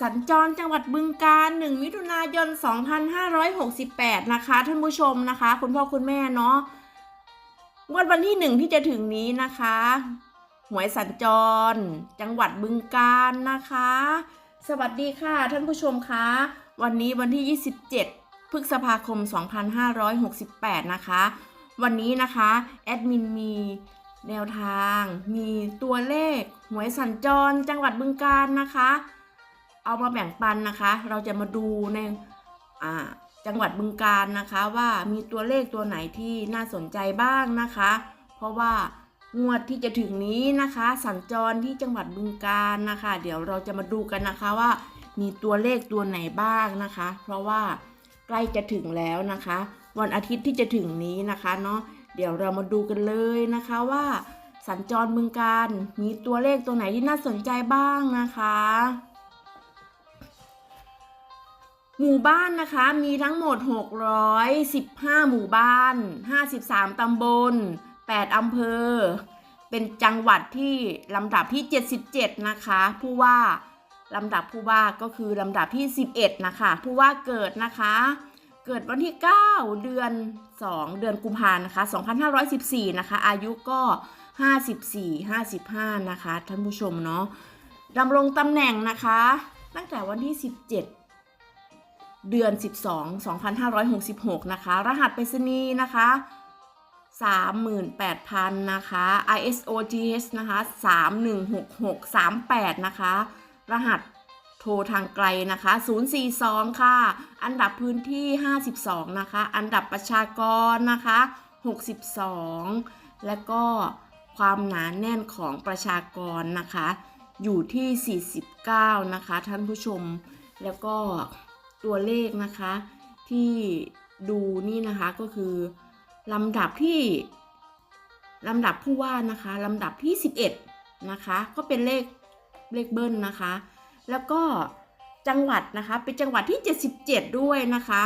สัญจรจังหวัดบึงกาฬ1มิถุนายน 2568 นะคะ ท่านผู้ชมนะคะ คุณพ่อคุณแม่เนาะงวดวันที่หนึ่งที่จะถึงนี้นะคะ หวยสัญจร จังหวัดบึงกาฬนะคะ สวัสดีค่ะท่านผู้ชมคะ วันนี้วันที่ 27 พฤษภาคม 2568 นะคะ วันนี้นะคะแอดมินมีแนวทาง มีตัวเลข หวยสัญจร จังหวัดบึงกาฬนะคะ เอามาแบ่งปันนะคะ เราจะมาดูในจังหวัดบึงกาฬนะคะ ว่ามีตัวเลขตัวไหนที่น่าสนใจบ้างนะคะ เพราะว่างวดที่จะถึงนี้นะคะ สัญจรที่จังหวัดบึงกาฬนะคะ เดี๋ยวเราจะมาดูกันนะคะว่า มีตัวเลขตัวไหนบ้างนะคะ เพราะว่าใกล้จะถึงแล้วนะคะ วันอาทิตย์ที่จะถึงนี้นะคะเนาะเดี๋ยวเรามาดูกันเลยนะคะว่า สัญจรบึงกาฬมีตัวเลขตัวไหนที่น่าสนใจบ้างนะคะ หมู่บ้านนะคะมีทั้งหมด 615 หมู่บ้าน 53 ตำบล 8 อำเภอ เป็นจังหวัดที่ลำดับที่ 77 นะคะ ผู้ว่าลำดับผู้ว่าก็คือลำดับที่ 11 นะคะ ผู้ว่าเกิดนะคะ เกิดวันที่ 9 เดือน 2 เดือนกุมภาพันะคะ 2514 นะคะ อายุก็ 54 55 นะคะ ท่านผู้ชมเนาะดำรงตำแหน่งนะคะ ตั้งแต่วันที่ 17 เดือน 12 2566 นะคะ รหัสไปรษณีย์นะคะ 38,000 นะคะ ISOTH นะคะ 316638 นะคะ รหัสโทรทางไกลนะคะ 042 ค่ะ อันดับพื้นที่ 52 นะคะ อันดับประชากรนะคะ 62 และก็ความหนาแน่นของประชากรนะคะ อยู่ที่ 49 นะคะ ท่านผู้ชม แล้วก็ ตัวเลขนะคะ ที่ดูนี่นะคะก็คือลำดับที่ลำดับผู้ว่านะคะลำดับที่ 11นะคะก็เป็นเลขเลขเบิ้ลนะคะ แล้วก็จังหวัดนะคะเป็นจังหวัดที่ 77 ด้วยนะคะ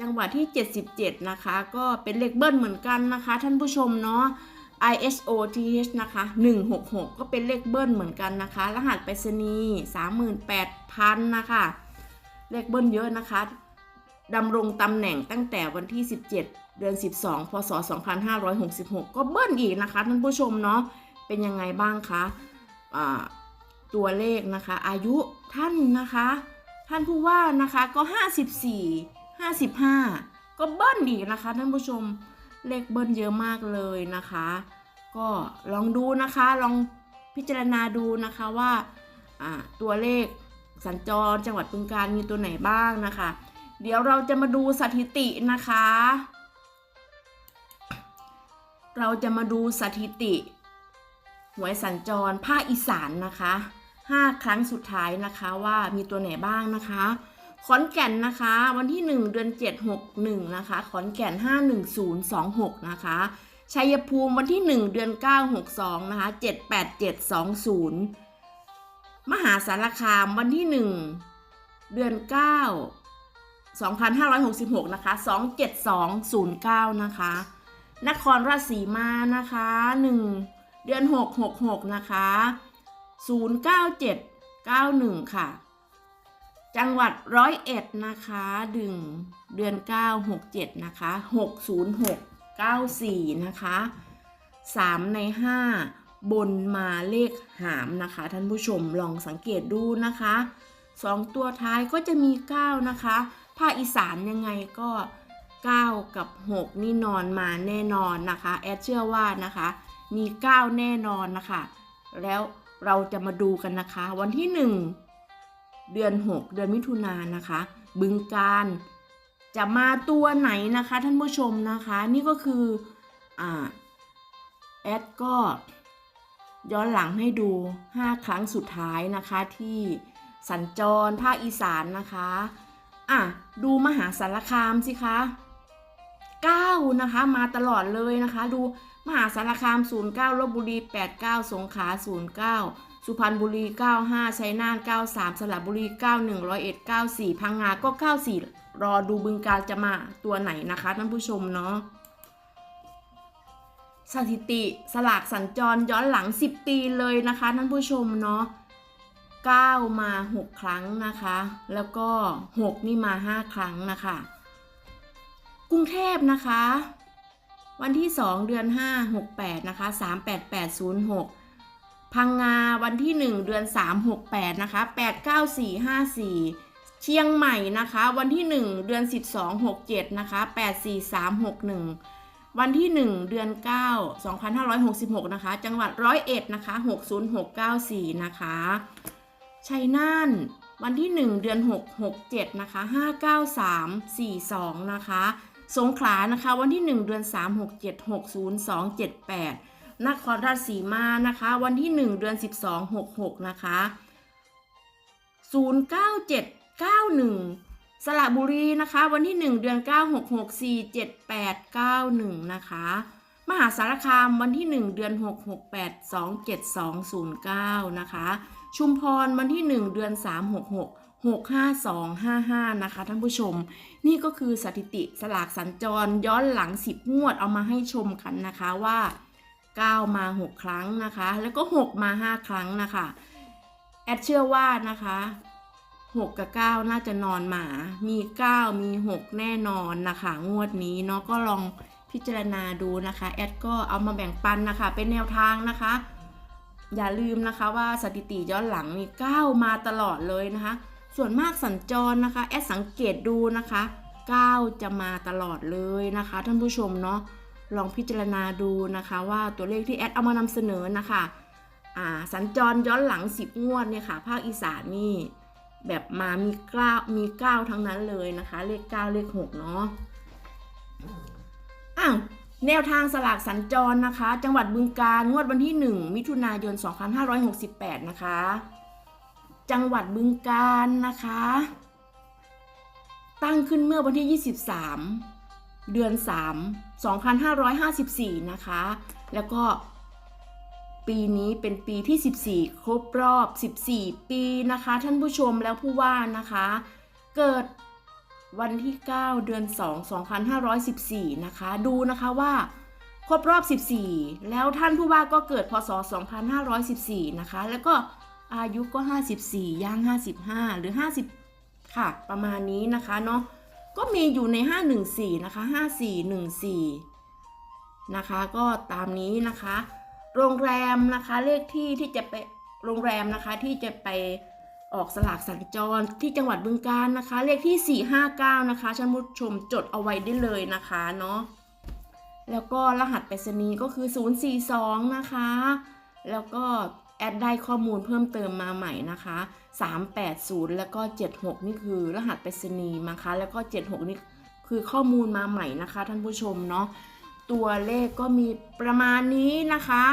จังหวัดที่ 77 นะคะ ก็เป็นเลขเบิ้ลเหมือนกันนะคะ ท่านผู้ชมเนาะ ISOTH นะคะ166 ก็เป็นเลขเบิ้ลเหมือนกันนะคะ รหัสไปรษณีย์38,000 นะคะ เลขเบิ้ลเยอะนะคะดำรงตำแหน่งตั้งแต่วันที่ 17 เดือน 12 พศ 2566 ก็เบิ้ลอีกนะคะท่านผู้ชมเนาะเป็นยังไงบ้างคะอ่าตัวเลขนะคะ อายุท่านนะคะ ท่านผู้ว่านะคะก็ 54 55 ก็เบิ้ลอีกนะคะท่านผู้ชมเลขเบิ้ลเยอะมากเลยนะคะ ก็ลองดูนะคะลองพิจารณาดูนะคะว่าตัวเลข สัญจรจังหวัดบึงกาฬมีตัวไหนบ้างนะคะ เดี๋ยวเราจะมาดูสถิตินะคะ เราจะมาดูสถิติหวยสัญจรภาคอีสานนะคะ5ครั้งสุดท้ายนะคะว่ามีตัวไหนบ้างนะคะขอนแก่นนะคะ วันที่ 1 เดือน 7 61 นะคะ ขอนแก่น 51026 นะคะชัยภูมิวันที่ 1 เดือน 9 62 นะคะ 78720 มหาสารคามวันที่1เดือน9 2566 นะคะ 27209 นะคะ นครราชสีมานะคะ 1 เดือน 666 นะคะ 09791 ค่ะ จังหวัดร้อยเอ็ดนะคะดึงเดือน 9 67 นะคะ 606 94 นะคะ 3 ใน 5 บนมาเลขหามนะคะ ท่านผู้ชมลองสังเกตดูนะคะ2ตัวท้ายก็จะมี 9 นะคะ ภาคอีสานยังไงก็ 9 กับ 6 นี่นอนมาแน่นอนนะคะ แอดเชื่อว่านะคะ มี 9 แน่นอนนะคะ แล้วเราจะมาดูกันนะคะ วันที่ 1 เดือน 6 เดือนมิถุนายนนะคะ บึงการจะมาตัวไหนนะคะ ท่านผู้ชมนะคะ นี่ก็คืออ่าแอดก็ ย้อนหลังให้ดู 5 ครั้งสุดท้ายนะคะที่สัญจรภาคอีสานนะคะอะดูมหาสารคามสิคะ9นะคะมาตลอดเลยนะคะ ดูมหาสารคาม 09ลบบุรี 89 สงขลา 09 สุพรรณบุรี 95ชัยนาท93 สระบุรี 91ร้อยเอ็ด94 พังงาก็ 94 รอดูบึงการจะมาตัวไหนนะคะท่านผู้ชมเนาะ สถิติสลากสัญจรย้อนหลัง 10 ปีเลยนะคะท่านผู้ชมเนาะ9 มา 6 ครั้งนะคะ แล้วก็ 6 นี่มา 5 ครั้งนะคะ กรุงเทพนะคะ วันที่ 2 เดือน 5 68 นะคะ 38806 พังงาวันที่ 1 เดือน 3 68 นะคะ 89454 เชียงใหม่นะคะ วันที่ 1 เดือน 12 67 นะคะ 84361 วันที่ 1 เดือน 9 2566 นะคะ จังหวัดร้อยเอ็ดนะคะ 60694 นะคะชัยนานวันที่ 1 เดือน 6 67 นะคะ 59342 นะคะ สงขลานะคะ วันที่ 1 เดือน 3 67 60278 นครราชสีมานะคะ วันที่ 1 เดือน 12 66 นะคะ 09791 สระบุรีนะคะ วันที่ 1 เดือน 9 6 6 4 7 8 9 1 นะคะ มหาสารคามวันที่ 1 เดือน 6 6 8 2 7 2 0 9 นะคะ ชุมพรวันที่ 1 เดือน 3 6 6 6 5 2 5 5 นะคะ ท่านผู้ชม นี่ก็คือสถิติสลากสัญจรย้อนหลัง 10 งวดเอามาให้ชมกันนะคะว่า 9 มา 6 ครั้งนะคะ แล้วก็ 6 มา 5 ครั้งนะคะ แอดเชื่อว่านะคะ 6 กับ 9 น่าจะนอนหมา มี 9 มี 6 แน่นอนนะคะ งวดนี้เนาะก็ลองพิจารณาดูนะคะ แอดก็เอามาแบ่งปันนะคะ เป็นแนวทางนะคะ อย่าลืมนะคะว่าสถิติย้อนหลังมี9มาตลอดเลยนะคะ ส่วนมากสัญจรนะคะ แอดสังเกตดูนะคะ 9 จะมาตลอดเลยนะคะ ท่านผู้ชมเนาะ ลองพิจารณาดูนะคะ ว่าตัวเลขที่แอดเอามานำเสนอนะคะ อ่า สัญจรย้อนหลัง 10 งวดเนี่ยค่ะ ภาคอีสานนี่ แบบมามีเก้ามีเก้าทั้งนั้นเลยนะคะ เลข9เลข6เนาะอ้าวแนวทางสลากสัญจรนะคะ จังหวัดบึงกาฬงวดวันที่ 1 มิถุนายน 2568 นะคะ จังหวัดบึงกาฬนะคะ ตั้งขึ้นเมื่อวันที่ 23 เดือน 3 2554 นะคะ แล้วก็ ปีนี้เป็นปีที่ 14 ครบรอบ 14 ปีนะคะ ท่านผู้ชมแล้วผู้ว่านะคะ เกิดวันที่ 9 เดือน 2 2514 นะคะ ดูนะคะว่าครบรอบ 14 แล้วท่านผู้ว่าก็เกิดพศ 2514 นะคะ แล้วก็อายุก็ 54 ย่าง 55 หรือ 50 ค่ะ ประมาณนี้นะคะเนาะ ก็มีอยู่ใน 514 นะคะ 5414 นะคะ ก็ตามนี้นะคะ โรงแรมนะคะเลขที่ที่จะไปโรงแรมนะคะที่จะไปออกสลากสัญจรที่จังหวัดบึงกาฬนะคะ เลขที่ 459 นะคะท่านผู้ชมจดเอาไว้ได้เลยนะคะเนาะแล้วก็รหัสไปรษณีย์ก็คือ 042 นะคะ แล้วก็แอดได้ข้อมูลเพิ่มเติมมาใหม่นะคะ 380 แล้วก็ 76 นี่คือรหัสไปรษณีย์นะคะ แล้วก็ 76 นี่คือข้อมูลมาใหม่นะคะท่านผู้ชมเนาะ ตัวเลขก็มีประมาณนี้นะคะ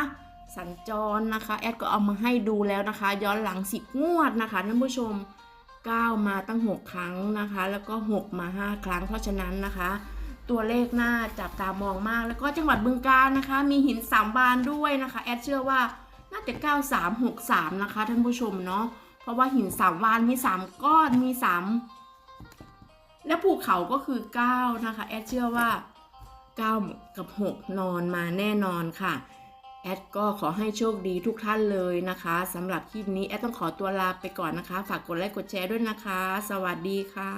สัญจรนะคะ แอดก็เอามาให้ดูแล้วนะคะ ย้อนหลัง 10 งวดนะคะท่านผู้ชม 9 มาตั้ง 6 ครั้งนะคะ แล้วก็ 6 มา 5 ครั้งเพราะฉะนั้นนะคะ ตัวเลขน่าจับตามองมาก แล้วก็จังหวัดบึงกาฬนะคะ มีหินสามบานด้วยนะคะ แอดเชื่อว่าน่าจะ 9363 นะคะท่านผู้ชมเนาะเพราะว่าหินสามวานมี 3 ก้อนมี 3 และภูเขาก็คือ 9 นะคะ แอดเชื่อว่า 9 กับ 6 นอนมาแน่นอนค่ะ แอดก็ขอให้โชคดีทุกท่านเลยนะคะสำหรับคลิปนี้แอดต้องขอตัวลาไปก่อนนะคะ ฝากกดไลค์กดแชร์ด้วยนะคะ สวัสดีค่ะ